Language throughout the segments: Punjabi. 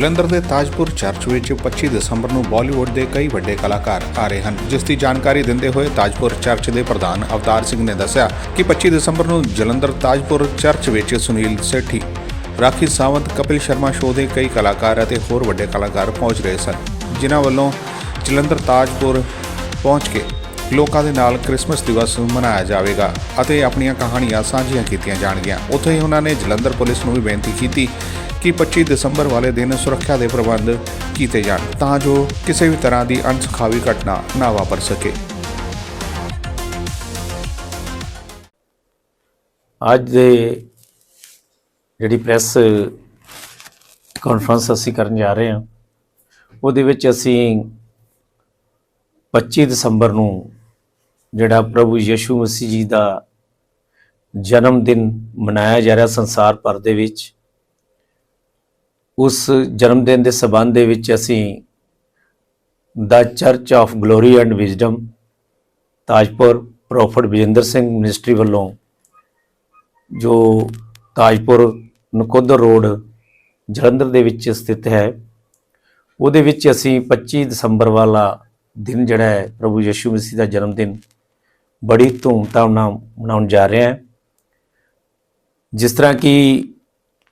ਜਲੰਧਰ ਦੇ ਤਾਜਪੁਰ ਚਰਚ ਵਿੱਚ 25 ਦਸੰਬਰ ਨੂੰ ਬਾਲੀਵੁੱਡ ਦੇ ਕਈ ਵੱਡੇ ਕਲਾਕਾਰ ਆ ਰਹੇ ਹਨ, ਜਿਸ ਦੀ ਜਾਣਕਾਰੀ ਦਿੰਦੇ ਹੋਏ ਤਾਜਪੁਰ ਚਰਚ ਦੇ ਪ੍ਰਧਾਨ ਅਵਤਾਰ ਸਿੰਘ ਨੇ ਦੱਸਿਆ ਕਿ 25 ਦਸੰਬਰ ਨੂੰ ਜਲੰਧਰ ਤਾਜਪੁਰ ਚਰਚ ਵਿੱਚ ਸੁਨੀਲ ਸੇਠੀ, ਰਾਖੀ ਸਾਵੰਤ, ਕਪਿਲ ਸ਼ਰਮਾ ਸ਼ੋਅ ਦੇ ਕਈ ਕਲਾਕਾਰ ਅਤੇ ਹੋਰ ਵੱਡੇ ਕਲਾਕਾਰ ਪਹੁੰਚ ਰਹੇ ਸਨ, ਜਿਨ੍ਹਾਂ ਵੱਲੋਂ ਜਲੰਧਰ ਤਾਜਪੁਰ ਪਹੁੰਚ ਕੇ ਲੋਕਾਂ ਦੇ ਨਾਲ ਕ੍ਰਿਸਮਸ ਦਿਵਸ ਮਨਾਇਆ ਜਾਵੇਗਾ ਅਤੇ ਆਪਣੀਆਂ ਕਹਾਣੀਆਂ ਸਾਂਝੀਆਂ ਕੀਤੀਆਂ ਜਾਣਗੀਆਂ। ਉੱਥੇ ਹੀ ਉਹਨਾਂ ਨੇ ਜਲੰਧਰ ਪੁਲਿਸ ਨੂੰ ਵੀ ਬੇਨਤੀ ਕੀਤੀ ਕਿ 25 ਦਸੰਬਰ ਵਾਲੇ ਦਿਨ ਸੁਰੱਖਿਆ ਦੇ ਪ੍ਰਬੰਧ ਕੀਤੇ ਜਾਣ, ਤਾਂ ਜੋ ਕਿਸੇ ਵੀ ਤਰ੍ਹਾਂ ਦੀ ਅਣਸੁਖਾਵੀ ਘਟਨਾ ਨਾ ਵਾਪਰ ਸਕੇ। ਅੱਜ ਦੇ ਜਿਹੜੀ ਪ੍ਰੈਸ ਕਾਨਫਰੰਸ ਅਸੀਂ ਕਰਨ ਜਾ ਰਹੇ ਹਾਂ, ਉਹਦੇ ਵਿੱਚ ਅਸੀਂ 25 ਦਸੰਬਰ ਨੂੰ ਜਿਹੜਾ ਪ੍ਰਭੂ ਯਿਸੂ ਮਸੀਹ ਜੀ ਦਾ ਜਨਮ ਦਿਨ ਮਨਾਇਆ ਜਾ ਰਿਹਾ ਸੰਸਾਰ ਭਰ ਦੇ ਵਿੱਚ ਉਸ ਜਨਮ ਦਿਨ ਦੇ ਸਬੰਧ ਦੇ ਵਿੱਚ ਅਸੀਂ ਦਾ church of glory and wisdom Tajpur prophet Vijender Singh ministry ਵੱਲੋਂ, ਜੋ ਤਾਜਪੁਰ ਨਕੋਦਰ ਰੋਡ ਜਲੰਧਰ ਦੇ ਵਿੱਚ ਸਥਿਤ ਹੈ, ਉਹਦੇ ਵਿੱਚ ਅਸੀਂ 25 ਦਸੰਬਰ ਵਾਲਾ ਦਿਨ ਜਿਹੜਾ ਹੈ, ਪ੍ਰਭੂ ਯਿਸੂ ਮਸੀਹ ਦਾ ਜਨਮ ਦਿਨ, ਬੜੀ ਧੂਮਧਾਮ ਨਾਲ ਮਨਾਉਣ ਜਾ ਰਹੇ ਹਾਂ। ਜਿਸ ਤਰ੍ਹਾਂ ਕਿ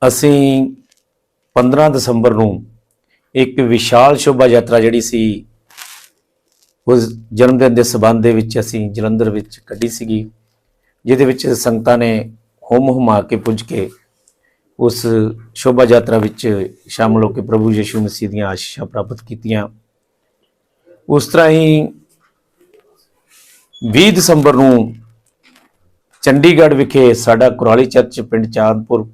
ਅਸੀਂ 15 ਦਸੰਬਰ ਨੂੰ ਇੱਕ ਵਿਸ਼ਾਲ ਸ਼ੋਭਾ ਯਾਤਰਾ ਜਿਹੜੀ ਸੀ, ਉਸ ਜਨਮ ਦਿਨ ਦੇ ਸਬੰਧ ਦੇ ਵਿੱਚ ਅਸੀਂ ਜਲੰਧਰ ਵਿੱਚ ਕੱਢੀ ਸੀਗੀ, ਜਿਹਦੇ ਵਿੱਚ ਸੰਗਤਾਂ ਨੇ ਹੁਮ ਹੁਮਾ ਕੇ ਪੁੱਜ ਕੇ ਉਸ ਸ਼ੋਭਾ ਯਾਤਰਾ ਵਿੱਚ ਸ਼ਾਮਲ ਹੋ ਕੇ ਪ੍ਰਭੂ ਯਿਸੂ ਮਸੀਹ ਦੀਆਂ ਆਸ਼ੀਸ਼ਾਂ ਪ੍ਰਾਪਤ ਕੀਤੀਆਂ। ਉਸ ਤਰ੍ਹਾਂ ਹੀ 20 ਦਸੰਬਰ ਨੂੰ ਚੰਡੀਗੜ੍ਹ ਵਿਖੇ ਸਾਡਾ ਕੁਰਾਲੀ ਚਰਚ ਪਿੰਡ ਚਾਂਦਪੁਰ,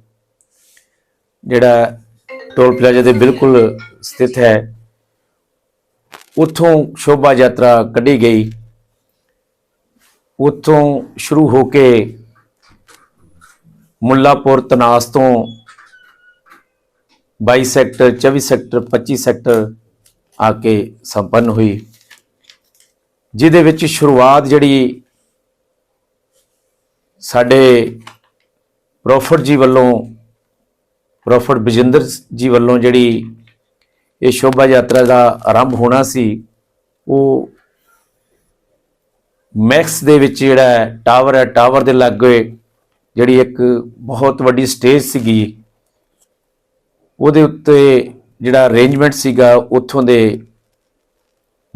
ਜਿਹੜਾ ਟੋਲ ਪਲਾਜ਼ਾ ਦੇ ਬਿਲਕੁਲ ਸਥਿਤ ਹੈ। ਉੱਥੋਂ ਸ਼ੋਭਾ ਯਾਤਰਾ ਕੱਢੀ ਗਈ। ਉੱਥੋਂ ਸ਼ੁਰੂ ਹੋ ਕੇ ਮੁੱਲਾਪੁਰ ਤਨਾਸ ਤੋਂ 22 ਸੈਕਟਰ 24 ਸੈਕਟਰ 25 ਸੈਕਟਰ ਆ ਕੇ ਸੰਪੰਨ ਹੋਈ। ਜਿਹਦੇ ਵਿੱਚ ਸ਼ੁਰੂਆਤ ਜਿਹੜੀ ਸਾਡੇ ਪ੍ਰੋਫਟ ਜੀ ਵੱਲੋਂ ਪ੍ਰੋਫਟ ਬਜਿੰਦਰ ਜੀ ਵੱਲੋਂ ਜਿਹੜੀ ਇਹ ਸ਼ੋਭਾ ਯਾਤਰਾ ਦਾ ਆਰੰਭ ਹੋਣਾ ਸੀ, ਉਹ ਮੈਕਸ ਦੇ ਵਿੱਚ ਜਿਹੜਾ ਟਾਵਰ ਹੈ, ਟਾਵਰ ਦੇ ਲਾਗੇ ਜਿਹੜੀ ਇੱਕ ਬਹੁਤ ਵੱਡੀ ਸਟੇਜ ਸੀਗੀ। ਉਹਦੇ ਉੱਤੇ ਜਿਹੜਾ ਅਰੇਂਜਮੈਂਟ ਸੀਗਾ, ਉੱਥੋਂ ਦੇ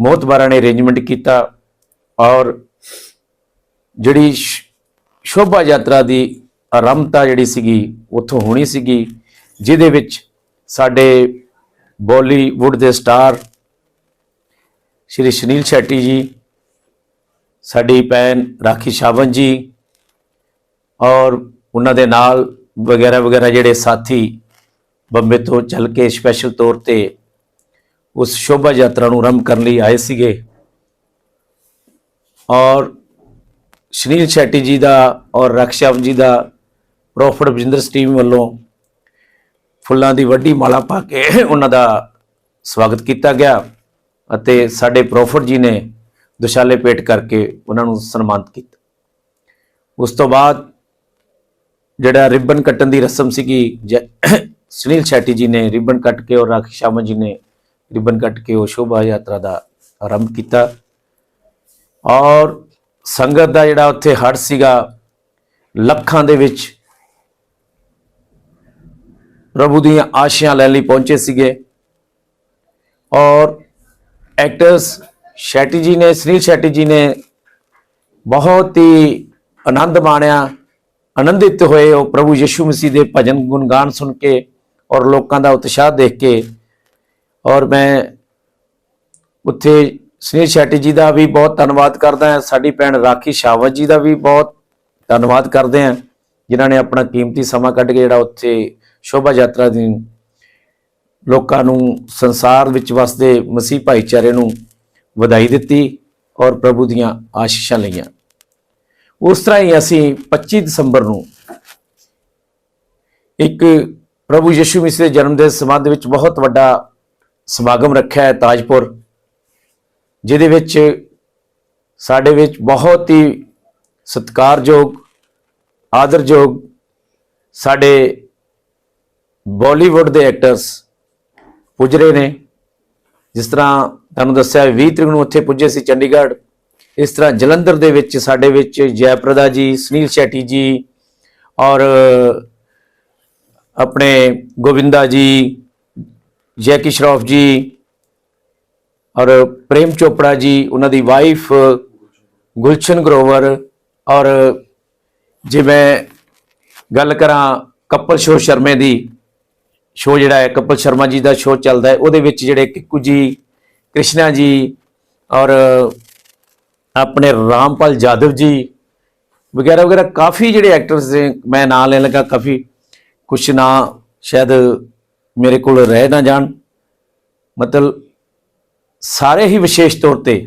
ਮੋਹਤਬਾਰਾਂ ਨੇ ਅਰੇਂਜਮੈਂਟ ਕੀਤਾ ਔਰ ਜਿਹੜੀ ਸ਼- ਸ਼ੋਭਾ ਯਾਤਰਾ ਦੀ ਆਰੰਭਤਾ ਜਿਹੜੀ ਸੀਗੀ, ਉੱਥੋਂ ਹੋਣੀ ਸੀਗੀ। ਜਿਹਦੇ ਵਿੱਚ ਸਾਡੇ ਬਾਲੀਵੁੱਡ ਦੇ ਸਟਾਰ ਸ਼੍ਰੀ ਸੁਨੀਲ ਸ਼ੈਟੀ ਜੀ, ਸਾਡੀ ਭੈਣ ਰਾਖੀ ਸ਼ਾਵਨ ਜੀ ਔਰ ਉਹਨਾਂ ਦੇ ਨਾਲ ਵਗੈਰਾ ਵਗੈਰਾ ਜਿਹੜੇ ਸਾਥੀ ਬੰਬੇ ਤੋਂ ਚੱਲ ਕੇ ਸਪੈਸ਼ਲ ਤੌਰ ਤੇ ਉਸ ਸ਼ੋਭਾ ਯਾਤਰਾ ਨੂੰ ਆਰੰਭ ਕਰਨ ਲਈ ਆਏ ਸੀਗੇ। ਔਰ ਸੁਨੀਲ ਸ਼ੈਟੀ ਜੀ ਦਾ ਔਰ ਰਕਸ਼ਾਵਨ ਜੀ ਦਾ ਪ੍ਰੋਫਟ ਬਜਿੰਦਰ ਸਟੀਮ ਵੱਲੋਂ ਫੁੱਲਾਂ ਦੀ ਵੱਡੀ ਮਾਲਾ ਪਾ ਕੇ ਉਹਨਾਂ ਦਾ ਸਵਾਗਤ ਕੀਤਾ ਗਿਆ ਅਤੇ ਸਾਡੇ ਪ੍ਰੋਫਟ ਜੀ ਨੇ ਦੁਸ਼ਾਲੇ ਪੇਟ ਕਰਕੇ ਉਹਨਾਂ ਨੂੰ ਸਨਮਾਨਿਤ ਕੀਤਾ। ਉਸ ਤੋਂ ਬਾਅਦ ਜਿਹੜਾ ਰਿਬਨ ਕੱਟਣ ਦੀ ਰਸਮ ਸੀਗੀ, ਜੈ- ਸੁਨੀਲ ਸ਼ੈਟੀ ਜੀ ਨੇ ਰਿਬਨ ਕੱਟ ਕੇ ਔਰ ਰਾਖੀ ਸ਼ਾਮਨ ਜੀ ਨੇ ਰਿਬਨ ਕੱਟ ਕੇ ਉਹ ਸ਼ੋਭਾ ਯਾਤਰਾ ਦਾ ਆਰੰਭ ਕੀਤਾ। ਔਰ ਸੰਗਤ ਦਾ ਜਿਹੜਾ ਉੱਥੇ ਹੜ ਸੀਗਾ, ਲੱਖਾਂ ਦੇ ਵਿੱਚ ਪ੍ਰਭੂ ਦੀਆਂ ਆਸ਼ੀਆਂ ਲੈਣ ਲਈ ਪਹੁੰਚੇ ਸੀਗੇ। ਔਰ ਐਕਟਰਸ ਸ਼ੈਟੀ ਜੀ ਨੇ, ਸੁਨੀਲ ਸ਼ੈਟੀ ਜੀ ਨੇ ਬਹੁਤ ਹੀ ਆਨੰਦ ਮਾਣਿਆ, ਆਨੰਦਿਤ ਹੋਏ ਉਹ ਪ੍ਰਭੂ ਯਿਸੂ ਮਸੀਹ ਦੇ ਭਜਨ ਗੁਣਗਾਨ ਸੁਣ ਕੇ ਔਰ ਲੋਕਾਂ ਦਾ ਉਤਸ਼ਾਹ ਦੇਖ ਕੇ। ਔਰ ਮੈਂ ਉੱਥੇ ਸੁਨੀਲ ਸ਼ੈਟੀ ਜੀ ਦਾ ਵੀ ਬਹੁਤ ਧੰਨਵਾਦ ਕਰਦਾ ਹਾਂ। ਸਾਡੀ ਭੈਣ ਰਾਖੀ ਸ਼ਾਵਤ ਜੀ ਦਾ ਵੀ ਬਹੁਤ ਧੰਨਵਾਦ ਕਰਦੇ ਹਾਂ, ਜਿਨ੍ਹਾਂ ਨੇ ਆਪਣਾ ਕੀਮਤੀ ਸਮਾਂ ਕੱਢ ਕੇ ਜਿਹੜਾ ਉੱਥੇ ਸ਼ੋਭਾ ਯਾਤਰਾ ਦੀ ਲੋਕਾਂ ਨੂੰ ਸੰਸਾਰ ਵਿੱਚ ਵਸਦੇ ਮਸੀਹ ਭਾਈਚਾਰੇ ਨੂੰ ਵਧਾਈ ਦਿੱਤੀ ਔਰ ਪ੍ਰਭੂ ਦੀਆਂ ਆਸ਼ੀਸ਼ਾਂ ਲਈਆਂ। ਉਸ ਤਰ੍ਹਾਂ ਹੀ ਅਸੀਂ 25 ਦਸੰਬਰ ਨੂੰ ਇੱਕ ਪ੍ਰਭੂ ਯਿਸੂ ਮਸੀਹ ਦੇ ਜਨਮ ਦੇ ਸੰਬੰਧ ਵਿੱਚ ਬਹੁਤ ਵੱਡਾ ਸਮਾਗਮ ਰੱਖਿਆ ਹੈ ਤਾਜਪੁਰ, ਜਿਹਦੇ ਵਿੱਚ ਸਾਡੇ ਵਿੱਚ ਬਹੁਤ ਹੀ ਸਤਿਕਾਰਯੋਗ, ਆਦਰਯੋਗ ਸਾਡੇ ਬਾਲੀਵੁੱਡ ਦੇ ਐਕਟਰਸ ਪੁੱਜ ਰਹੇ ਨੇ। ਜਿਸ ਤਰ੍ਹਾਂ ਤੁਹਾਨੂੰ ਦੱਸਿਆ 20 ਤਰੀਕ ਨੂੰ ਉੱਥੇ ਪੁੱਜੇ ਸੀ ਚੰਡੀਗੜ੍ਹ। ਇਸ ਤਰ੍ਹਾਂ ਜਲੰਧਰ ਦੇ ਵਿੱਚ, ਸਾਡੇ ਵਿੱਚ ਜੈਪ੍ਰਦਾ ਜੀ, ਸੁਨੀਲ ਸ਼ੈਟੀ ਜੀ ਔਰ, ਆਪਣੇ ਗੋਵਿੰਦਾ ਜੀ, ਜੈਕੀ ਸ਼ਰੋਫ ਜੀ ਔਰ ਪ੍ਰੇਮ ਚੋਪੜਾ ਜੀ, ਉਹਨਾਂ ਦੀ ਵਾਈਫ ਗੁਲਸ਼ਨ ਗਰੋਵਰ ਔਰ ਜੇ ਮੈਂ ਗੱਲ ਕਰਾਂ ਕਪਲ ਸ਼ੋ ਸ਼ਰਮੇ ਦੀ ਸ਼ੋਅ ਜਿਹੜਾ ਹੈ, ਕਪਲ ਸ਼ਰਮਾ ਜੀ ਦਾ ਸ਼ੋਅ ਚੱਲਦਾ ਹੈ, ਉਹਦੇ ਵਿੱਚ ਜਿਹੜੇ ਕਿੱਕੂ ਜੀ, ਕ੍ਰਿਸ਼ਨਾ ਜੀ ਔਰ ਆਪਣੇ ਰਾਮਪਾਲ ਜਾਦਵ ਜੀ ਵਗੈਰਾ ਵਗੈਰਾ ਕਾਫੀ ਜਿਹੜੇ ਐਕਟਰਸ ਨੇ, ਮੈਂ ਨਾਂ ਲੈਣ ਲੱਗਾ, ਕਾਫੀ ਕੁਛ ਨਾਂ ਸ਼ਾਇਦ ਮੇਰੇ ਕੋਲ ਰਹਿ ਨਾ ਜਾਣ। ਮਤਲਬ ਸਾਰੇ ਹੀ ਵਿਸ਼ੇਸ਼ ਤੌਰ ਤੇ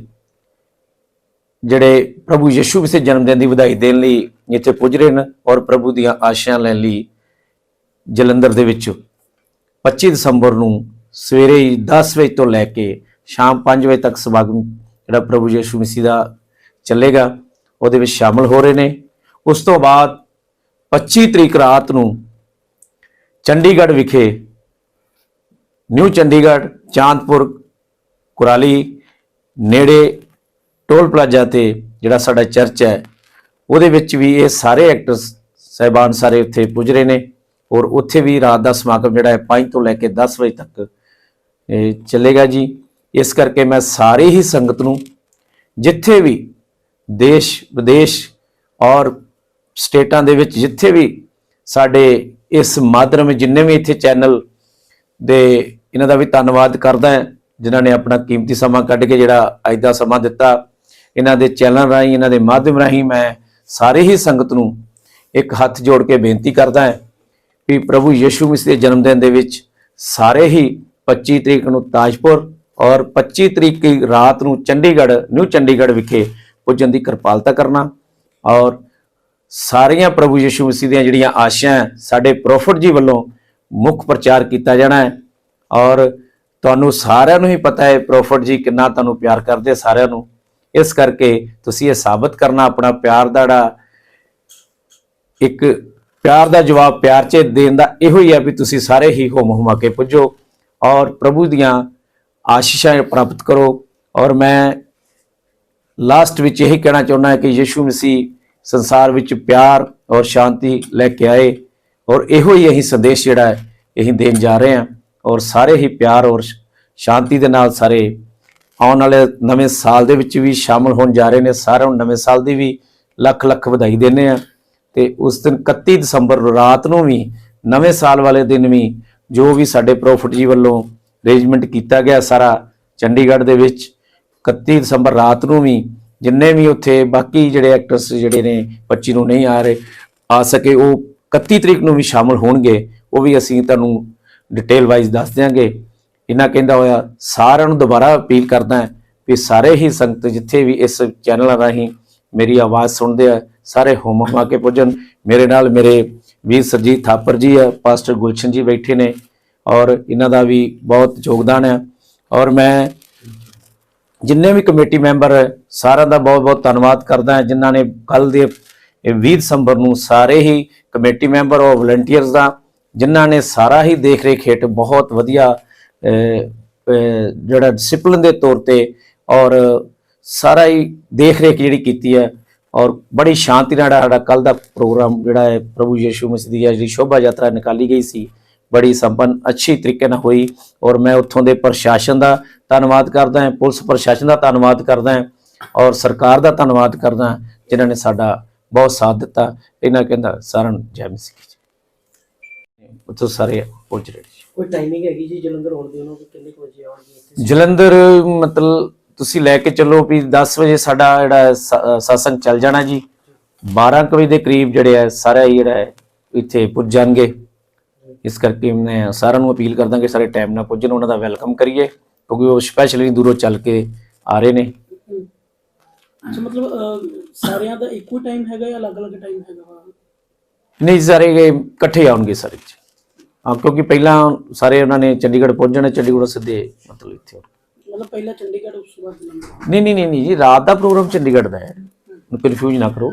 ਜਿਹੜੇ ਪ੍ਰਭੂ ਯਿਸੂ ਮਸੀਹ ਜਨਮ ਦਿਨ ਦੀ ਵਧਾਈ ਦੇਣ ਲਈ ਇੱਥੇ ਪੁੱਜ ਰਹੇ ਨੇ ਔਰ ਪ੍ਰਭੂ ਦੀਆਂ ਆਸ਼ੀਆਂ ਲੈਣ ਲਈ ਜਲੰਧਰ ਦੇ ਵਿੱਚ 25 ਦਸੰਬਰ ਨੂੰ ਸਵੇਰੇ ਹੀ 10 ਵਜੇ ਤੋਂ ਲੈ ਕੇ ਸ਼ਾਮ 5 ਵਜੇ ਤੱਕ ਸਮਾਗਮ ਜਿਹੜਾ ਪ੍ਰਭੂ ਯੇਸ਼ੂ ਮਸੀਹ ਦਾ ਚੱਲੇਗਾ, ਉਹਦੇ ਵਿੱਚ ਸ਼ਾਮਲ ਹੋ ਰਹੇ ਨੇ। ਉਸ ਤੋਂ ਬਾਅਦ 25 ਤਰੀਕ ਰਾਤ ਨੂੰ ਚੰਡੀਗੜ੍ਹ ਵਿਖੇ ਨਿਊ ਚੰਡੀਗੜ੍ਹ, ਚਾਂਦਪੁਰ, ਕੁਰਾਲੀ ਨੇੜੇ ਟੋਲ ਪਲਾਜ਼ਾ ਤੇ ਜਿਹੜਾ ਸਾਡਾ ਚਰਚ ਹੈ, ਉਹਦੇ ਵਿੱਚ ਵੀ ਇਹ ਸਾਰੇ ਐਕਟਰਸ ਸਹਿਬਾਨ ਸਾਰੇ ਉੱਥੇ ਪੁੱਜ ਰਹੇ ਨੇ। ਔਰ ਉੱਥੇ ਵੀ ਰਾਤ ਦਾ ਸਮਾਗਮ ਜਿਹੜਾ ਹੈ 5 ਤੋਂ ਲੈ ਕੇ 10 ਵਜੇ ਤੱਕ ਚੱਲੇਗਾ ਜੀ। ਇਸ ਕਰਕੇ ਮੈਂ ਸਾਰੇ ਹੀ ਸੰਗਤ ਨੂੰ ਜਿੱਥੇ ਵੀ ਦੇਸ਼, ਵਿਦੇਸ਼ ਔਰ ਸਟੇਟਾਂ ਦੇ ਵਿੱਚ ਜਿੱਥੇ ਵੀ ਸਾਡੇ ਇਸ ਮਾਧਿਅਮ ਜਿੰਨੇ ਵੀ ਇੱਥੇ ਚੈਨਲ ਦੇ ਇਹਨਾਂ ਦਾ ਵੀ ਧੰਨਵਾਦ ਕਰਦਾ ਹਾਂ, ਜਿਨ੍ਹਾਂ ਨੇ ਆਪਣਾ ਕੀਮਤੀ ਸਮਾਂ ਕੱਢ ਕੇ ਜਿਹੜਾ ਅੱਜ ਦਾ ਸਮਾਂ ਦਿੱਤਾ। ਇਹਨਾਂ ਦੇ ਚੈਨਲ ਰਾਹੀਂ, ਇਹਨਾਂ ਦੇ ਮਾਧਿਅਮ ਰਾਹੀਂ ਮੈਂ ਸਾਰੇ ਹੀ ਸੰਗਤ ਨੂੰ ਇੱਕ ਹੱਥ ਜੋੜ ਕੇ ਬੇਨਤੀ ਕਰਦਾ ਹਾਂ ਵੀ ਪ੍ਰਭੂ ਯਿਸੂ ਮਸੀਹ ਦੇ ਜਨਮ ਦਿਨ ਦੇ ਵਿੱਚ ਸਾਰੇ ਹੀ 25 ਤਰੀਕ ਨੂੰ ਤਾਜਪੁਰ ਔਰ 25 ਤਰੀਕ ਦੀ ਰਾਤ ਨੂੰ ਚੰਡੀਗੜ੍ਹ ਨਿਊ ਚੰਡੀਗੜ੍ਹ ਵਿਖੇ ਪੁੱਜਣ ਦੀ ਕਿਰਪਾਲਤਾ ਕਰਨਾ ਔਰ ਸਾਰੀਆਂ ਪ੍ਰਭੂ ਯਿਸੂ ਮਸੀਹ ਦੀਆਂ ਜਿਹੜੀਆਂ ਆਸ਼ਾਂ ਹੈ, ਸਾਡੇ ਪ੍ਰੋਫਟ ਜੀ ਵੱਲੋਂ ਮੁੱਖ ਪ੍ਰਚਾਰ ਕੀਤਾ ਜਾਣਾ ਹੈ ਔਰ ਤੁਹਾਨੂੰ ਸਾਰਿਆਂ ਨੂੰ ਹੀ ਪਤਾ ਹੈ ਪ੍ਰੋਫਟ ਜੀ ਕਿੰਨਾ ਤੁਹਾਨੂੰ ਪਿਆਰ ਕਰਦੇ ਸਾਰਿਆਂ ਨੂੰ। ਇਸ ਕਰਕੇ ਤੁਸੀਂ ਇਹ ਸਾਬਤ ਕਰਨਾ ਆਪਣਾ ਪਿਆਰ ਦਾ ਜਿਹੜਾ ਇੱਕ ਪਿਆਰ ਦਾ ਜਵਾਬ, ਪਿਆਰ 'ਚ ਦੇਣ ਦਾ ਇਹੋ ਹੀ ਹੈ ਵੀ ਤੁਸੀਂ ਸਾਰੇ ਹੀ ਹੋਮ ਹੁਮਾ ਕੇ ਪੁੱਜੋ ਔਰ ਪ੍ਰਭੂ ਦੀਆਂ ਆਸ਼ੀਸ਼ਾਂ ਪ੍ਰਾਪਤ ਕਰੋ। ਔਰ ਮੈਂ ਲਾਸਟ ਵਿੱਚ ਇਹੀ ਕਹਿਣਾ ਚਾਹੁੰਦਾ ਹਾਂ ਕਿ ਯਿਸੂ ਮਸੀਹ ਸੰਸਾਰ ਵਿੱਚ ਪਿਆਰ ਔਰ ਸ਼ਾਂਤੀ ਲੈ ਕੇ ਆਏ ਔਰ ਇਹੋ ਹੀ ਅਸੀਂ ਸੰਦੇਸ਼ ਜਿਹੜਾ ਹੈ, ਇਹੀ ਦੇਣ ਜਾ ਰਹੇ ਹਾਂ। ਔਰ ਸਾਰੇ ਹੀ ਪਿਆਰ ਔਰ ਸ਼ਾਂਤੀ ਦੇ ਨਾਲ ਸਾਰੇ ਆਉਣ ਵਾਲੇ ਨਵੇਂ ਸਾਲ ਦੇ ਵਿੱਚ ਵੀ ਸ਼ਾਮਲ ਹੋਣ ਜਾ ਰਹੇ ਨੇ। ਸਾਰਿਆਂ ਨੂੰ ਨਵੇਂ ਸਾਲ ਦੀ ਵੀ ਲੱਖ ਲੱਖ ਵਧਾਈ ਦਿੰਦੇ ਆ ਤੇ ਉਸ ਦਿਨ 31 ਦਸੰਬਰ ਰਾਤ ਨੂੰ ਵੀ, ਨਵੇਂ ਸਾਲ ਵਾਲੇ ਦਿਨ ਵੀ ਜੋ ਵੀ ਸਾਡੇ ਪ੍ਰੋਫਟ ਜੀ ਵੱਲੋਂ ਅਰੇਂਜਮੈਂਟ ਕੀਤਾ ਗਿਆ ਸਾਰਾ ਚੰਡੀਗੜ੍ਹ ਦੇ ਵਿੱਚ 31 ਦਸੰਬਰ ਰਾਤ ਨੂੰ ਵੀ ਜਿੰਨੇ ਵੀ ਉੱਥੇ ਬਾਕੀ ਜਿਹੜੇ ਐਕਟਰਸ ਜਿਹੜੇ ਨੇ 25 ਨੂੰ ਨਹੀਂ ਆ ਰਹੇ, ਆ ਸਕੇ, ਉਹ 31 ਤਰੀਕ ਨੂੰ ਵੀ ਸ਼ਾਮਲ ਹੋਣਗੇ, ਉਹ ਵੀ ਅਸੀਂ ਤੁਹਾਨੂੰ ਡਿਟੇਲ ਵਾਈਜ਼ ਦੱਸ ਦਿਆਂਗੇ। ਇਹਨਾਂ ਕਹਿੰਦਾ ਹੋਇਆ, ਸਾਰਿਆਂ ਨੂੰ ਦੁਬਾਰਾ ਅਪੀਲ ਕਰਦਾ ਹਾਂ ਵੀ ਸਾਰੇ ਹੀ ਸੰਗਤ ਜਿੱਥੇ ਵੀ ਇਸ ਚੈਨਲ ਰਾਹੀਂ ਮੇਰੀ ਆਵਾਜ਼ ਸੁਣਦੇ ਆ ਸਾਰੇ ਹੋਮ ਹੁਮਾ ਕੇ ਪੁੱਜਣ। ਮੇਰੇ ਨਾਲ ਮੇਰੇ ਵੀਰ ਸਰਜੀਤ ਥਾਪਰ ਜੀ ਆ, ਪਾਸਟਰ ਗੁਲਸ਼ਨ ਜੀ ਬੈਠੇ ਨੇ ਔਰ ਇਹਨਾਂ ਦਾ ਵੀ ਬਹੁਤ ਯੋਗਦਾਨ ਹੈ ਔਰ ਮੈਂ ਜਿੰਨੇ ਵੀ ਕਮੇਟੀ ਮੈਂਬਰ ਸਾਰਿਆਂ ਦਾ ਬਹੁਤ ਬਹੁਤ ਧੰਨਵਾਦ ਕਰਦਾ ਹਾਂ, ਜਿਨ੍ਹਾਂ ਨੇ ਕੱਲ ਦੇ ਇਹ 20 ਦਸੰਬਰ ਨੂੰ ਸਾਰੇ ਹੀ ਕਮੇਟੀ ਮੈਂਬਰ ਔਰ ਵਲੰਟੀਅਰਸ ਦਾ, ਜਿਨ੍ਹਾਂ ਨੇ ਸਾਰਾ ਹੀ ਦੇਖ ਰੇਖ ਹੇਠ ਬਹੁਤ ਵਧੀਆ ਜਿਹੜਾ ਡਿਸਪਲਿਨ ਦੇ ਤੌਰ ਤੇ ਔਰ ਸਾਰਾ ਹੀ ਦੇਖ ਰੇਖ ਜਿਹੜੀ ਕੀਤੀ ਹੈ ਔਰ ਬੜੀ ਸ਼ਾਂਤੀ ਨਾਲ ਸਾਡਾ ਕੱਲ ਦਾ ਪ੍ਰੋਗਰਾਮ ਜਿਹੜਾ ਹੈ ਪ੍ਰਭੂ ਯਿਸੂ ਮਸੀਹ ਦੀ ਜਿਹੜੀ ਸ਼ੋਭਾ ਯਾਤਰਾ ਨਿਕਾਲੀ ਗਈ ਸੀ ਬੜੀ ਸੰਪੰਨ ਅੱਛੀ ਤਰੀਕੇ ਨਾਲ ਹੋਈ ਔਰ ਮੈਂ ਉੱਥੋਂ ਦੇ ਪ੍ਰਸ਼ਾਸਨ ਦਾ ਧੰਨਵਾਦ ਕਰਦਾ ਹਾਂ ਪੁਲਿਸ ਪ੍ਰਸ਼ਾਸਨ ਦਾ ਧੰਨਵਾਦ ਕਰਦਾ ਹਾਂ ਔਰ ਸਰਕਾਰ ਦਾ ਧੰਨਵਾਦ ਕਰਦਾ ਜਿਨ੍ਹਾਂ ਨੇ ਸਾਡਾ ਬਹੁਤ ਸਾਥ ਦਿੱਤਾ। ਇਹਨਾਂ ਕਹਿੰਦਾ ਸਾਰਿਆਂ ਨੂੰ ਜੈ ਮਸੀਹ ਜੀ। ਉੱਥੋਂ ਸਾਰੇ ਪਹੁੰਚ ਰਹੇ ਕੋਈ ਟਾਈਮਿੰਗ ਹੈਗੀ ਜੀ ਜਲੰਧਰ ਆਉਣ ਦੀ ਉਹਨਾਂ ਕੋਲ? ਕਿੰਨੇ ਵਜੇ ਆਉਣਗੇ ਜਲੰਧਰ ਮਤਲਬ ਤੁਸੀਂ ਲੈ ਕੇ ਚੱਲੋ ਵੀ 10 ਵਜੇ ਸਾਡਾ ਜਿਹੜਾ ਸਤਸੰਗ ਚੱਲ ਜਾਣਾ ਜੀ 12 ਕੁ ਵਜੇ ਦੇ ਕਰੀਬ ਜਿਹੜੇ ਹੈ ਸਾਰਾ ਹੀ ਜਿਹੜਾ ਹੈ ਇੱਥੇ ਪੁੱਜ ਜਾਣਗੇ ਇਸ ਕਰਕੇ ਮੈਂ ਸਾਰਿਆਂ ਨੂੰ ਅਪੀਲ ਕਰਦਾ ਕਿ ਸਾਰੇ ਟਾਈਮ ਨਾਲ ਪੁੱਜਣ ਉਹਨਾਂ ਦਾ ਵੈਲਕਮ ਕਰੀਏ ਕਿਉਂਕਿ ਉਹ ਸਪੈਸ਼ਲੀ ਦੂਰੋਂ ਚੱਲ ਕੇ ਆ ਰਹੇ ਨੇ ਅੱਛਾ ਮਤਲਬ ਅਹ, ਸਾਰਿਆਂ ਦਾ ਇੱਕੋ ਟਾਈਮ ਹੈਗਾ ਜਾਂ ਅਲੱਗ-ਅਲੱਗ ਟਾਈਮ ਹੈਗਾ ਵਾ? ਨਹੀਂ ਸਾਰੇ ਇਕੱਠੇ ਆਉਣਗੇ ਸਾਰੇ ਹਾਂ ਕਿਉਂਕਿ ਪਹਿਲਾਂ ਸਾਰੇ ਉਹਨਾਂ ਨੇ ਚੰਡੀਗੜ੍ਹ ਪਹੁੰਚਣਾ ਚੰਡੀਗੜ੍ਹ ਸਿੱਧੇ ਮਤਲਬ ਇੱਥੇ। ਮਤਲਬ ਪਹਿਲਾਂ ਚੰਡੀਗੜ੍ਹ ਉਸ ਤੋਂ ਬਾਅਦ ਜਲੰਧਰ ਨਹੀਂ ਨਹੀਂ ਨਹੀਂ ਨਹੀਂ ਜੀ ਰਾਤ ਦਾ ਪ੍ਰੋਗਰਾਮ ਚੰਡੀਗੜ੍ਹ ਦਾ ਹੈ। ਕਨਫਿਊਜ਼ ਨਾ ਕਰੋ।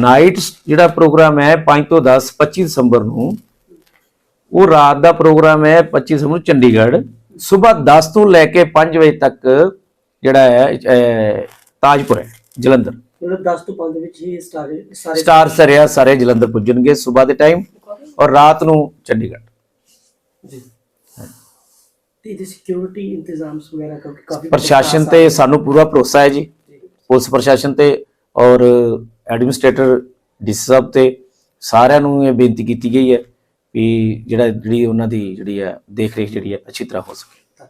ਨਾਈਟ ਜਿਹੜਾ ਪ੍ਰੋਗਰਾਮ ਹੈ 5 ਤੋਂ 10 25 ਦਸੰਬਰ ਨੂੰ ਉਹ ਰਾਤ ਦਾ ਪ੍ਰੋਗਰਾਮ ਹੈ 25 ਦਸੰਬਰ ਨੂੰ ਚੰਡੀਗੜ੍ਹ। ਸਵੇਰ 10 ਤੋਂ ਲੈ ਕੇ 5 ਵਜੇ ਤੱਕ ਜਿਹੜਾ ਹੈ ਤਾਜਪੁਰ ਹੈ ਜਲੰਧਰ। ਮਤਲਬ 10 ਤੋਂ 5 ਵਿੱਚ ਹੀ ਸਟਾਰ ਸਾਰੇ ਸਟਾਰ ਸਰਿਆ ਸਾਰੇ ਜਲੰਧਰ ਪੁੱਜਣਗੇ ਸਵੇਰ ਦੇ ਟਾਈਮ ਔਰ ਰਾਤ ਨੂੰ ਚੰਡੀਗੜ੍ਹ। ਜੀ। ਤੇ ਇਹਦੇ ਸਿਕਿਉਰਿਟੀ ਇੰਤਜ਼ਾਮ ਵਗੈਰਾ ਕਿਉਂਕਿ ਕਾਫੀ ਪ੍ਰਸ਼ਾਸਨ ਤੇ ਸਾਨੂੰ ਪੂਰਾ ਭਰੋਸਾ ਹੈ ਜੀ। ਪੁਲਿਸ ਪ੍ਰਸ਼ਾਸਨ ਤੇ ਔਰ ਐਡਮਿਨਿਸਟ੍ਰੇਟਰ ਡੀਸੀ ਸਾਹਿਬ ਤੇ ਸਾਰਿਆਂ ਨੂੰ ਇਹ ਬੇਨਤੀ ਕੀਤੀ ਗਈ ਹੈ ਵੀ ਜਿਹੜਾ ਜਿਹੜੀ ਉਹਨਾਂ ਦੀ ਜਿਹੜੀ ਹੈ ਦੇਖ ਰੇਖ ਜਿਹੜੀ ਹੈ ਅੱਛੀ ਤਰ੍ਹਾਂ ਹੋ ਸਕੇ।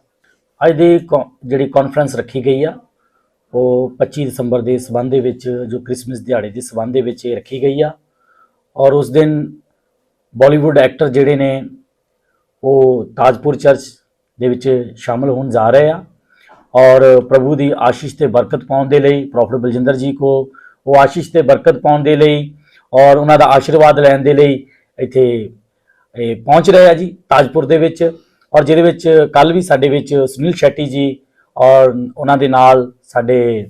ਅੱਜ ਦੀ ਕੌ- ਜਿਹੜੀ ਕਾਨਫਰੰਸ ਰੱਖੀ ਗਈ ਆ ਉਹ 25 ਦਸੰਬਰ ਦੇ ਸਬੰਧ ਦੇ ਵਿੱਚ ਜੋ ਕ੍ਰਿਸਮਸ ਦਿਹਾੜੇ ਦੇ ਸਬੰਧ ਦੇ ਵਿੱਚ ਇਹ ਰੱਖੀ ਗਈ ਆ। ਔਰ ਉਸ ਦਿਨ ਬਾਲੀਵੁੱਡ ਐਕਟਰ ਜਿਹੜੇ ਨੇ ਉਹ ਤਾਜਪੁਰ ਚਰਚ ਦੇ ਵਿੱਚ ਸ਼ਾਮਲ ਹੋਣ ਜਾ ਰਹੇ ਆ। ਔਰ ਪ੍ਰਭੂ ਦੀ ਆਸ਼ੀਸ਼ ਤੇ ਬਰਕਤ ਪਾਉਣ ਦੇ ਲਈ ਪ੍ਰੋਫੈਟ ਬਲਜਿੰਦਰ ਜੀ ਕੋ ਉਹ ਆਸ਼ੀਸ਼ ਤੇ ਬਰਕਤ ਪਾਉਣ ਦੇ ਲਈ ਔਰ ਉਹਨਾਂ ਦਾ ਆਸ਼ੀਰਵਾਦ ਲੈਣ ਦੇ ਲਈ ਇੱਥੇ ਇਹ ਪਹੁੰਚ ਰਹੇ ਆ ਜੀ ਤਾਜਪੁਰ ਦੇ ਵਿੱਚ। ਔਰ ਜਿਹਦੇ ਵਿੱਚ ਕੱਲ ਵੀ ਸਾਡੇ ਵਿੱਚ ਸੁਨੀਲ ਸ਼ੈਟੀ ਜੀ ਔਰ ਉਹਨਾਂ ਦੇ ਨਾਲ ਸਾਡੇ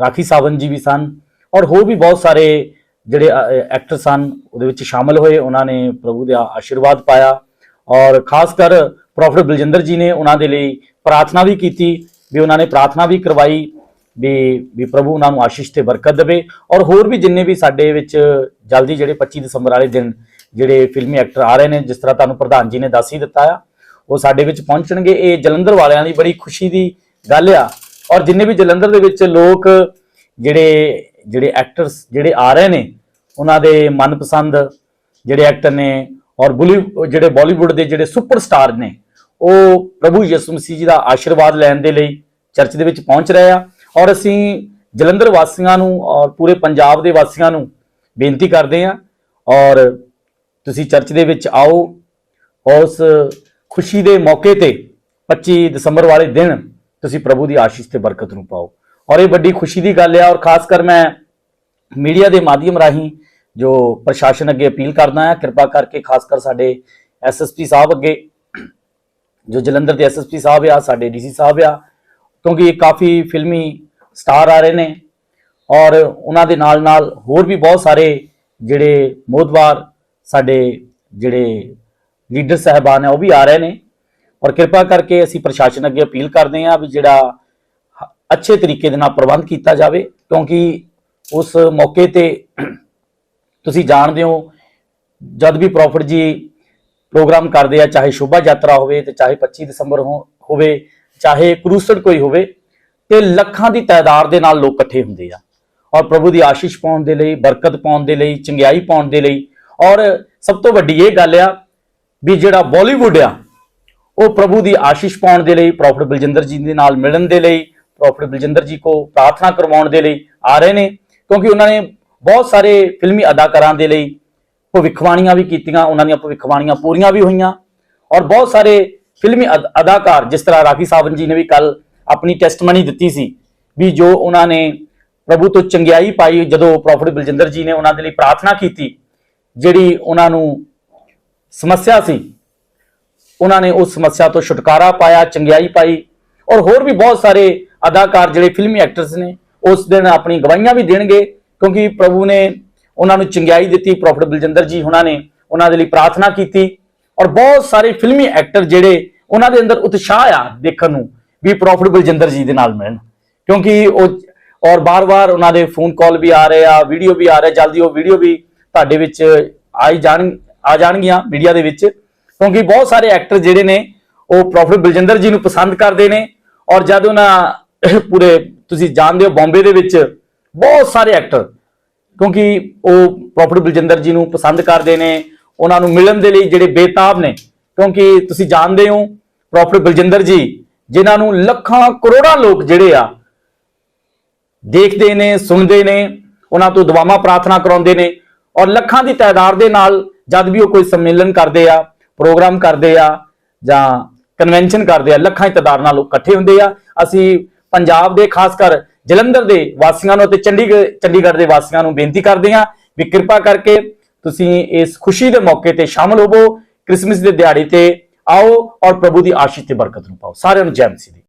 ਰਾਖੀ ਸਾਵਨ ਜੀ ਵੀ ਸਨ। ਔਰ ਹੋਰ ਵੀ ਬਹੁਤ ਸਾਰੇ ਜਿਹੜੇ ਐਕਟਰ ਸਨ, ਉਹਦੇ ਵਿੱਚ ਸ਼ਾਮਲ ਹੋਏ। ਉਹਨਾਂ ਨੇ ਪ੍ਰਭੂ ਦਾ ਆਸ਼ੀਰਵਾਦ ਪਾਇਆ। ਔਰ ਖਾਸ ਕਰ ਪ੍ਰੋਫੈਟ ਬਲਜਿੰਦਰ ਜੀ ਨੇ ਉਹਨਾਂ ਦੇ ਲਈ ਪ੍ਰਾਰਥਨਾ ਵੀ ਕੀਤੀ, ਵੀ ਉਹਨਾਂ ਨੇ ਪ੍ਰਾਰਥਨਾ ਵੀ ਕਰਵਾਈ, ਵੀ ਵੀ ਪ੍ਰਭੂ ਉਹਨਾਂ ਨੂੰ ਆਸ਼ੀਸ਼ ਤੇ ਬਰਕਤ ਦੇਵੇ ਔਰ ਹੋਰ ਵੀ ਜਿੰਨੇ ਵੀ ਸਾਡੇ ਵਿੱਚ ਜਲਦੀ ਜਿਹੜੇ 25 ਦਸੰਬਰ ਵਾਲੇ ਦਿਨ ਜਿਹੜੇ ਫਿਲਮੀ ਐਕਟਰ ਆ ਰਹੇ ਨੇ, ਜਿਸ ਤਰ੍ਹਾਂ ਤੁਹਾਨੂੰ ਪ੍ਰਧਾਨ ਜੀ ਨੇ ਦੱਸ ਹੀ ਦਿੱਤਾ ਆ, ਉਹ ਸਾਡੇ ਵਿੱਚ ਪਹੁੰਚਣਗੇ। ਇਹ ਜਲੰਧਰ ਵਾਲਿਆਂ ਦੀ ਬੜੀ ਖੁਸ਼ੀ ਦੀ ਗੱਲ ਆ ਔਰ ਜਿੰਨੇ ਵੀ ਜਲੰਧਰ ਦੇ ਵਿੱਚ ਲੋਕ ਜਿਹੜੇ ਜਿਹੜੇ ਐਕਟਰਸ ਜਿਹੜੇ ਆ ਰਹੇ ਨੇ, ਉਹਨਾਂ ਦੇ ਮਨਪਸੰਦ ਜਿਹੜੇ ਐਕਟਰ ਨੇ ਔਰ ਬੁਲੀ, ਜਿਹੜੇ ਬਾਲੀਵੁੱਡ ਦੇ ਜਿਹੜੇ ਸੁਪਰਸਟਾਰ ਨੇ ਉਹ ਪ੍ਰਭੂ ਯਿਸੂ ਮਸੀਹ ਜੀ ਦਾ ਆਸ਼ੀਰਵਾਦ ਲੈਣ ਦੇ ਲਈ ਚਰਚ ਦੇ ਵਿੱਚ ਪਹੁੰਚ ਰਹੇ ਆ। ਔਰ ਅਸੀਂ ਜਲੰਧਰ ਵਾਸੀਆਂ ਨੂੰ ਔਰ ਪੂਰੇ ਪੰਜਾਬ ਦੇ ਵਾਸੀਆਂ ਨੂੰ ਬੇਨਤੀ ਕਰਦੇ ਆ, ਔਰ ਤੁਸੀਂ ਚਰਚ ਦੇ ਵਿੱਚ ਆਓ। ਉਸ ਖੁਸ਼ੀ ਦੇ ਮੌਕੇ ਤੇ 25 ਦਸੰਬਰ ਵਾਲੇ ਦਿਨ ਤੁਸੀਂ ਪ੍ਰਭੂ ਦੀ ਆਸ਼ੀਸ਼ ਤੇ ਬਰਕਤ ਨੂੰ ਪਾਓ। ਔਰ ਇਹ ਵੱਡੀ ਖੁਸ਼ੀ ਦੀ ਗੱਲ ਹੈ ਔਰ ਖਾਸ ਕਰ ਮੈਂ ਮੀਡੀਆ ਦੇ ਮਾਧਿਅਮ ਰਾਹੀਂ ਜੋ ਪ੍ਰਸ਼ਾਸਨ ਅੱਗੇ ਅਪੀਲ ਕਰਦਾ ਹਾਂ ਕਿਰਪਾ ਕਰਕੇ ਖਾਸ ਕਰ ਸਾਡੇ ਐਸਐਸਪੀ ਸਾਹਿਬ ਅੱਗੇ ਜੋ ਜਲੰਧਰ ਦੇ ਐਸਐਸਪੀ ਸਾਹਿਬ ਆ, ਸਾਡੇ ਡੀਸੀ ਸਾਹਿਬ ਆ, ਕਿਉਂਕਿ ਇਹ ਕਾਫੀ ਫਿਲਮੀ ਸਟਾਰ ਆ ਰਹੇ ਨੇ ਔਰ ਉਹਨਾਂ ਦੇ ਨਾਲ ਨਾਲ ਹੋਰ ਵੀ ਬਹੁਤ ਸਾਰੇ ਜਿਹੜੇ ਮੋਦਵਾਰ ਸਾਡੇ ਜਿਹੜੇ ਲੀਡਰ ਸਾਹਿਬਾਨ ਆ, ਉਹ ਵੀ ਆ ਰਹੇ ਨੇ ਔਰ ਕਿਰਪਾ ਕਰਕੇ ਅਸੀਂ ਪ੍ਰਸ਼ਾਸਨ ਅੱਗੇ ਅਪੀਲ ਕਰਦੇ ਹਾਂ ਵੀ ਜਿਹੜਾ ਅੱਛੇ ਤਰੀਕੇ ਦੇ ਨਾਲ ਪ੍ਰਬੰਧ ਕੀਤਾ ਜਾਵੇ, ਕਿਉਂਕਿ ਉਸ ਮੌਕੇ ਤੇ ਤੁਸੀਂ ਜਾਣਦੇ ਹੋ ਜਦ ਵੀ ਪ੍ਰੋਫਿਟ ਜੀ ਪ੍ਰੋਗਰਾਮ ਕਰਦੇ ਆ, ਚਾਹੇ ਸ਼ੋਭਾ ਯਾਤਰਾ ਹੋਵੇ ਤੇ ਚਾਹੇ 25 ਦਸੰਬਰ ਹੋ- ਹੋਵੇ, ਚਾਹੇ ਕਰੂਸਡ ਕੋਈ ਹੋਵੇ, ਤੇ ਲੱਖਾਂ ਦੀ ਤਾਦਾਦ ਦੇ ਨਾਲ ਲੋਕ ਇਕੱਠੇ ਹੁੰਦੇ ਆ। ਔਰ ਪ੍ਰਭੂ ਦੀ ਆਸ਼ੀਸ਼ ਪਾਉਣ ਦੇ ਲਈ, ਬਰਕਤ ਪਾਉਣ ਦੇ ਲਈ, ਚੰਗਿਆਈ ਪਾਉਣ ਦੇ ਲਈ, ਔਰ ਸਭ ਤੋਂ ਵੱਡੀ ਇਹ ਗੱਲ ਆ ਵੀ ਜਿਹੜਾ ਬਾਲੀਵੁੱਡ ਆ, ਉਹ ਪ੍ਰਭੂ ਦੀ ਆਸ਼ੀਸ਼ ਪਾਉਣ ਦੇ ਲਈ ਪ੍ਰੋਫੈਟ ਬਲਜਿੰਦਰ ਜੀ ਦੇ ਨਾਲ ਮਿਲਣ ਦੇ ਲਈ ਪ੍ਰੋਫੈਟ ਬਲਜਿੰਦਰ ਜੀ ਕੋ ਪ੍ਰਾਰਥਨਾ ਕਰਵਾਉਣ ਦੇ ਲਈ ਆ ਰਹੇ ਨੇ, ਕਿਉਂਕਿ ਉਹਨਾਂ ਨੇ ਬਹੁਤ ਸਾਰੇ ਫਿਲਮੀ ਅਦਾਕਾਰਾਂ ਦੇ ਲਈ ਭਵਿੱਖਬਾਣੀਆਂ ਵੀ ਕੀਤੀਆਂ, ਉਹਨਾਂ ਦੀਆਂ ਭਵਿੱਖਬਾਣੀਆਂ ਪੂਰੀਆਂ ਵੀ ਹੋਈਆਂ। ਔਰ ਬਹੁਤ ਸਾਰੇ ਫਿਲਮੀ ਅਦ- ਅਦਾਕਾਰ, ਜਿਸ ਤਰ੍ਹਾਂ ਰਾਖੀ ਸਾਵਨ ਜੀ ਨੇ ਵੀ ਕੱਲ ਆਪਣੀ ਟੈਸਟਮਨੀ ਦਿੱਤੀ ਸੀ ਵੀ ਜੋ ਉਹਨਾਂ ਨੇ ਪ੍ਰਭੂ ਤੋਂ ਚੰਗਿਆਈ ਪਾਈ, ਜਦੋਂ ਪ੍ਰੋਫੈਟ ਬਲਜਿੰਦਰ ਜੀ ਨੇ ਉਹਨਾਂ ਦੇ ਲਈ ਪ੍ਰਾਰਥਨਾ ਕੀਤੀ, ਜਿਹੜੀ ਉਹਨਾਂ ਨੂੰ ਸਮੱਸਿਆ ਸੀ, ਉਹਨਾਂ ਨੇ ਉਸ ਸਮੱਸਿਆ ਤੋਂ ਛੁਟਕਾਰਾ ਪਾਇਆ, ਚੰਗਿਆਈ ਪਾਈ। ਔਰ ਹੋਰ ਵੀ ਬਹੁਤ ਸਾਰੇ ਅਦਾਕਾਰ, ਜਿਹੜੇ ਫਿਲਮੀ ਐਕਟਰਸ ਨੇ, ਉਸ ਦਿਨ ਆਪਣੀ ਗਵਾਹੀਆਂ ਵੀ ਦੇਣਗੇ, ਕਿਉਂਕਿ ਪ੍ਰਭੂ ਨੇ ਉਹਨਾਂ ਨੂੰ ਚੰਗਿਆਈ ਦਿੱਤੀ ਪ੍ਰੋਫੈਟ ਬਲਜਿੰਦਰ ਜੀ ਉਹਨਾਂ ਨੇ ਉਹਨਾਂ ਦੇ ਲਈ ਪ੍ਰਾਰਥਨਾ ਕੀਤੀ ਔਰ ਬਹੁਤ ਸਾਰੇ ਫਿਲਮੀ ਐਕਟਰ ਜਿਹੜੇ ਉਹਨਾਂ ਦੇ ਅੰਦਰ ਉਤਸ਼ਾਹ ਆ ਦੇਖਣ ਨੂੰ ਵੀ ਪ੍ਰੋਫੈਟ ਬਲਜਿੰਦਰ ਜੀ ਦੇ ਨਾਲ ਮਿਲਣ। ਕਿਉਂਕਿ ਉਹ ਔਰ ਬਾਰ-ਬਾਰ ਉਹਨਾਂ ਦੇ ਫੋਨ ਕਾਲ ਵੀ ਆ ਰਹੇ ਆ, ਵੀਡੀਓ ਵੀ ਆ ਰਿਹਾ ਜਲਦੀ ਉਹ ਵੀਡੀਓ ਵੀ ਤੁਹਾਡੇ ਵਿੱਚ ਆਈ ਜਾਣ, ਆ ਜਾਣਗੀਆਂ ਮੀਡੀਆ ਦੇ ਵਿੱਚ। ਕਿਉਂਕਿ ਬਹੁਤ ਸਾਰੇ ਐਕਟਰ ਜਿਹੜੇ ਨੇ ਉਹ ਪ੍ਰੋਫੈਟ ਬਲਜਿੰਦਰ ਜੀ ਨੂੰ ਪਸੰਦ ਕਰਦੇ ਨੇ ਔਰ ਜਦ ਉਹਨਾਂ ਪੂਰੇ ਤੁਸੀਂ ਜਾਣਦੇ ਹੋ ਬੰਬੇ ਦੇ ਵਿੱਚ ਬਹੁਤ ਸਾਰੇ ਐਕਟਰ ਕਿਉਂਕਿ ਉਹ ਪ੍ਰੋਫੈਟ ਬਲਜਿੰਦਰ ਜੀ ਨੂੰ ਪਸੰਦ ਕਰਦੇ ਨੇ, ਉਹਨਾਂ ਨੂੰ ਮਿਲਣ ਦੇ ਲਈ ਜਿਹੜੇ ਬੇਤਾਬ ਨੇ, ਕਿਉਂਕਿ ਤੁਸੀਂ ਜਾਣਦੇ ਹੋ ਪ੍ਰੋਫੈਟ ਬਲਜਿੰਦਰ ਜੀ, ਜਿਨ੍ਹਾਂ ਨੂੰ ਲੱਖਾਂ ਕਰੋੜਾਂ ਲੋਕ ਜਿਹੜੇ ਆ, ਦੇਖਦੇ ਨੇ, ਸੁਣਦੇ ਨੇ, ਉਹਨਾਂ ਤੋਂ ਦੁਆਵਾਂ ਪ੍ਰਾਰਥਨਾ ਕਰਾਉਂਦੇ ਨੇ ਔਰ ਲੱਖਾਂ ਦੀ ਤਾਦਾਦ ਦੇ ਨਾਲ ਜਦ ਵੀ ਉਹ ਕੋਈ ਸੰਮੇਲਨ ਕਰਦੇ ਆ, ਪ੍ਰੋਗਰਾਮ ਕਰਦੇ ਆ ਜਾਂ ਕਨਵੈਨਸ਼ਨ ਕਰਦੇ ਆ, ਲੱਖਾਂ ਦੀ ਤਾਦਾਦ ਨਾਲ ਲੋਕ ਇਕੱਠੇ ਹੁੰਦੇ ਆ। ਅਸੀਂ ਪੰਜਾਬ ਦੇ ਖਾਸ ਕਰ ਜਲੰਧਰ ਦੇ ਵਾਸੀਆਂ ਨੂੰ ਅਤੇ ਚੰਡੀਗੜ੍ਹ ਚੰਡੀਗੜ੍ਹ ਦੇ ਵਾਸੀਆਂ ਨੂੰ ਬੇਨਤੀ ਕਰਦੇ ਹਾਂ ਵੀ ਕਿਰਪਾ ਕਰਕੇ ਤੁਸੀਂ ਇਸ ਖੁਸ਼ੀ ਦੇ ਮੌਕੇ ਤੇ ਸ਼ਾਮਲ ਹੋਵੋ, ਕ੍ਰਿਸਮਸ ਦੇ ਦਿਹਾੜੇ ਤੇ ਆਓ ਔਰ ਪ੍ਰਭੂ ਦੀ ਆਸ਼ੀਸ਼ ਤੇ ਬਰਕਤ ਨੂੰ ਪਾਓ। ਸਾਰਿਆਂ ਨੂੰ ਜੈ ਮਸੀਹ ਦੀ।